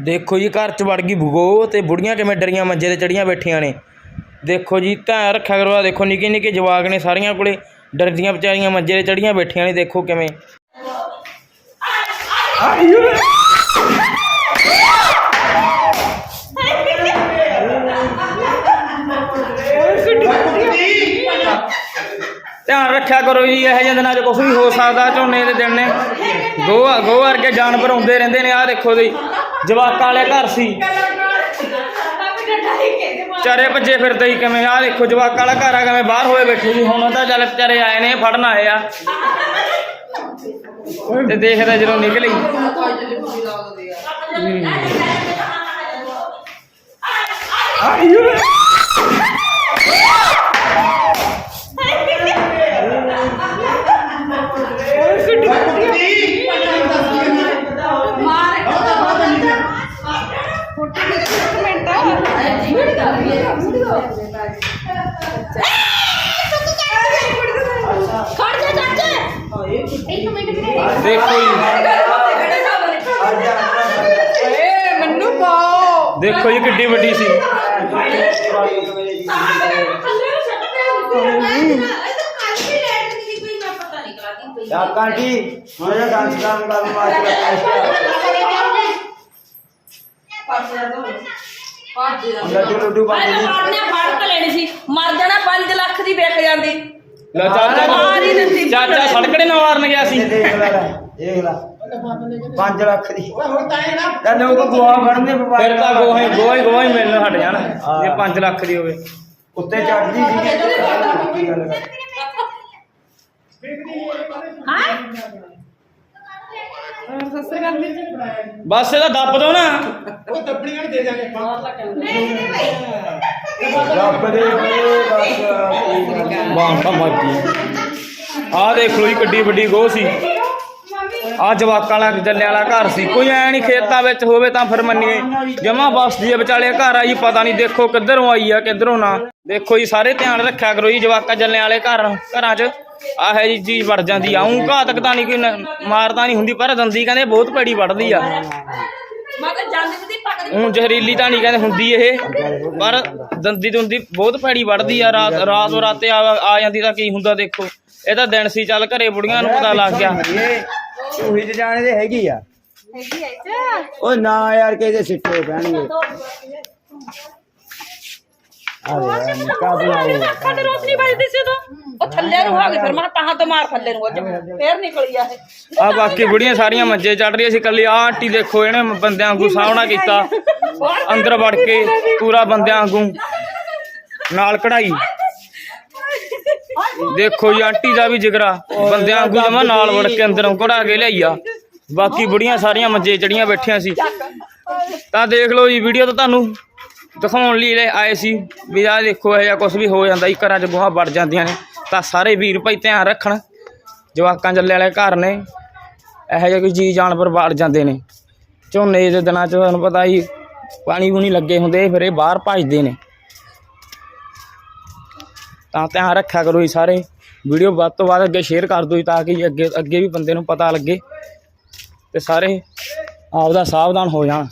ਦੇਖੋ ਜੀ, ਘਰ ਚ ਵੜ ਗਈ ਭੂਗੋ ਤੇ ਬੁੜੀਆਂ ਕਿਵੇਂ ਡਰੀਆਂ ਮੰਜੇ ਤੇ ਚੜੀਆਂ ਬੈਠੀਆਂ ਨੇ। ਦੇਖੋ ਜੀ, ਧਿਆਨ ਰੱਖਿਆ ਕਰੋ, ਆਹ ਦੇਖੋ ਨਿੱਕੇ ਨਿੱਕੇ ਜਵਾਕ ਨੇ ਸਾਰੀਆਂ ਕੋਲੇ ਡਰਦੀਆਂ ਵਿਚਾਰੀਆਂ ਮੰਜੇ ਤੇ ਚੜੀਆਂ ਬੈਠੀਆਂ ਨੇ, ਦੇਖੋ ਕਿਵੇਂ। ਧਿਆਨ ਰੱਖਿਆ ਕਰੋ ਜੀ, ਇਹੋ ਜਿਹੇ ਦਿਨਾਂ 'ਚ ਕੁਝ ਵੀ ਹੋ ਸਕਦਾ, ਝੋਨੇ ਦੇ ਦਿਨ ਨੇ। ਗੋ ਗੋ ਵਰਗੇ ਜਾਨਵਰ ਹੁੰਦੇ ਰਹਿੰਦੇ ਨੇ, ਆਹ ਦੇਖੋ ਜੀ। ਜਵਾਕਾਂ ਵਾਲੇ ਘਰ ਸੀ। ਚਾਰੇ ਭੱਜੇ ਫਿਰਦੇ ਹੀ ਕਿਵੇਂ? ਆਹ ਦੇਖੋ ਜਵਾਕਾਂ ਵਾਲਾ ਘਰ ਆ ਕਿਵੇਂ ਬਾਹਰ ਹੋਏ ਬੈਠੇ ਜੀ ਹੁਣ ਤਾਂ ਚੱਲ ਵਿਚਾਰੇ ਆਏ ਨੇ ਫੜਨ ਆਏ ਆ। ਤੇ ਦੇਖਦਾ ਜਦੋਂ ਨਿਕਲੀ। ਖੜ ਜਾ ਚਾਚੇ ਇੱਕ ਮਿੰਟ ਦੇਖੋ ਜੀ ਏ ਮੈਨੂੰ ਪਾਓ ਦੇਖੋ ਜੀ ਲੁੱਡੂ ਫੜਨੇ ਫੜ ਕੇ ਲੈਣੀ ਸੀ। ਮਰ ਜਾਣਾ 5 ਲੱਖ ਦੀ ਵਿਕ ਜਾਂਦੀ। ਲੈ ਚਾਚਾ ਮਾਰ ਹੀ ਦਿੰਦੀ। ਚਾਚਾ ਸੜਕੜੇ ਨਾ ਮਾਰਨ ਗਿਆ ਸੀ। ਦੇਖ ਲੈ ਲੈ, ਦੇਖ ਲੈ। 5 ਲੱਖ ਦੀ। ਹੁਣ ਤਾਂ ਇਹ ਨਾ ਤਾਂ ਲੋਕ ਗੋਆ ਫੜਦੇ ਵਪਾਰ ਫਿਰ ਤਾਂ ਗੋਹੇ ਗੋਹੇ ਗੋਹੇ ਮਿਲਣ ਹਟ ਜਾਣ। ਜੇ 5 ਲੱਖ ਦੀ ਹੋਵੇ। ਉੱਤੇ ਚੜਦੀ ਸੀ। ਬਸ ਇਹਦਾ ਦੱਬ ਦੋ ਨਾ। ਰੱਬ ਦੇ ਬਸ ਬਾਂਟਾ ਮੱਜੀ ਆਹ ਦੇਖ ਲੋ ਜੀ ਕਿੱਡੀ ਵੱਡੀ ਗੋਹ ਸੀ। ਆ ਜਵਾਕਾਂ ਵਾਲਾ ਜੱਲੇ ਵਾਲਾ ਘਰ ਸੀ। ਕੋਈ ਐ ਨਹੀਂ ਖੇਤਾਂ ਵਿੱਚ ਹੋਵੇ ਤਾਂ ਫਿਰ ਮੰਨੀਏ। ਜਮਾ ਬਸਦੀ ਆ ਵਿਚਾਲੇ ਘਰ ਆ ਜੀ ਪਤਾ ਨਹੀਂ ਦੇਖੋ ਕਿੱਧਰੋਂ ਆਈ ਆ ਕਿੱਧਰੋਂ ਨਾ। ਦੇਖੋ ਜੀ ਸਾਰੇ ਧਿਆਨ ਰੱਖਿਆ ਕਰੋ ਜੀ ਜਵਾਕਾਂ ਜੱਲੇ ਵਾਲੇ ਘਰ ਘਰਾਂ 'ਚ। ਆਹ ਜੀ ਚੀਜ਼ ਵੜ ਜਾਂਦੀ ਆ। ਉਂ ਘਾਤਕ ਤਾਂ ਨਹੀਂ ਕੋਈ ਨ- ਮਾਰਦਾ ਨਹੀਂ ਹੁੰਦੀ ਪਰ ਦੰਦੀ ਕਹਿੰਦੇ ਬਹੁਤ ਭੈੜੀ ਵੜਦੀ ਆ। ਮੈਂ ਕਿਹਾ ਜਾਂਦੀ ਸੀ ਪਕੜੀ ਹੁਣ ਜ਼ਹਿਰੀਲੀ ਤਾਂ ਨਹੀਂ ਕਹਿੰਦੇ ਹੁੰਦੀ ਇਹ। ਪਰ ਦੰਦੀ ਦੁੰਦੀ ਬਹੁਤ ਭੈੜੀ ਵੜਦੀ ਆ ਰਾਤ ਰਾਤ ਰਾਤੇ ਆ ਆ ਜਾਂਦੀ ਤਾਂ ਕੀ ਹੁੰਦਾ ਦੇਖੋ। ਇਹ ਤਾਂ ਦਿਨ ਸੀ ਚੱਲ ਘਰੇ ਬੁੜੀਆਂ ਨੂੰ ਪਤਾ ਲੱਗ ਗਿਆ। ਉਹੀ ਤੇ ਜਾਣੇ ਦੇ ਹੈਗੀ ਆ। ਹੈਗੀ ਐ ਉਹ ਨਾ ਯਾਰ ਕਿਹਦੇ ਸਿੱਟੇ ਪੈਣਗੇ? ਆ ਬਣਾਏ ਅੱਖਾਂ ਤੇ ਰੋਸ਼ਨੀ ਵੱਜਦੀ ਸੀ ਥੱਲੇ ਨੂੰ ਹੋ ਗਈ ਫਿਰ ਮੈਂ ਕਿਹਾ ਤਾਹਾਂ ਤੋਂ ਮਾਰ ਥੱਲੇ ਨੂੰ ਅੱਜ ਫੇਰ ਨਿਕਲੀ ਆ ਇਹ। ਆ ਬਾਕੀ ਬੁੜੀਆਂ ਸਾਰੀਆਂ ਮੰਜੇ ਚੜ ਰਹੀਆਂ ਸੀ ਕੱਲੀ ਆ ਆਂਟੀ ਦੇਖੋ ਇਹਨੇ ਬੰਦਿਆਂ ਵਾਂਗੂ ਸਾਹਮਣਾ ਕੀਤਾ। ਅੰਦਰ ਵੜ ਕੇ ਪੂਰਾ ਬੰਦਿਆਂ ਵਾਂਗੂ। ਨਾਲ ਕਢਾਈ। ਦੇਖੋ ਜੀ ਆਂਟੀ ਦਾ ਵੀ ਜਿਗਰਾ। ਬੰਦਿਆਂ ਵਾਂਗੂ ਜਮਾ ਨਾਲ ਵੜ ਕੇ ਅੰਦਰੋਂ ਕਢਾ ਕੇ ਲਿਆਈ ਆ। ਬਾਕੀ ਬੁੜੀਆਂ ਸਾਰੀਆਂ ਮੰਜੇ ਚੜੀਆਂ ਬੈਠੀਆਂ ਸੀ। ਤਾਂ ਦੇਖ ਲਓ ਜੀ ਵੀਡੀਓ ਤਾਂ ਤੁਹਾਨੂੰ ਦਿਖਾਉਣ ਲਈ ਆਏ ਸੀ। ਵੀ ਆਹ ਦੇਖੋ ਇਹ ਜਿਹਾ ਕੁਝ ਵੀ ਹੋ ਜਾਂਦਾ ਜੀ ਘਰਾਂ 'ਚ ਗੋਹਾ ਵੜ ਜਾਂਦੀਆਂ ਨੇ। ਤਾਂ ਸਾਰੇ ਵੀਰ ਭਾਈ ਧਿਆਨ ਰੱਖਣ। ਜਵਾਕਾਂ ਜੱਲੇ ਵਾਲੇ ਘਰ ਨੇ। ਇਹੋ ਜਿਹੇ ਕੋਈ ਜੀ ਜਾਨਵਰ ਵੜ ਜਾਂਦੇ ਨੇ। ਝੋਨੇ ਦੇ ਦਿਨਾਂ 'ਚ ਤੁਹਾਨੂੰ ਪਤਾ ਹੀ ਪਾਣੀ ਪੂਣੀ ਲੱਗੇ ਹੁੰਦੇ ਫਿਰ ਇਹ ਬਾਹਰ ਭੱਜਦੇ ਨੇ। ਤਾਂ ਧਿਆਨ ਰੱਖਿਆ ਕਰੋ ਜੀ ਸਾਰੇ। ਵੀਡੀਓ ਵੱਧ ਤੋਂ ਵੱਧ ਅੱਗੇ ਸ਼ੇਅਰ ਕਰ ਦਿਓ ਜੀ ਤਾਂ ਕਿ ਅੱਗੇ ਅੱਗੇ ਵੀ ਬੰਦੇ ਨੂੰ ਪਤਾ ਲੱਗੇ ਤੇ ਸਾਰੇ ਆਪਦਾ ਸਾਵਧਾਨ ਹੋ ਜਾਣ।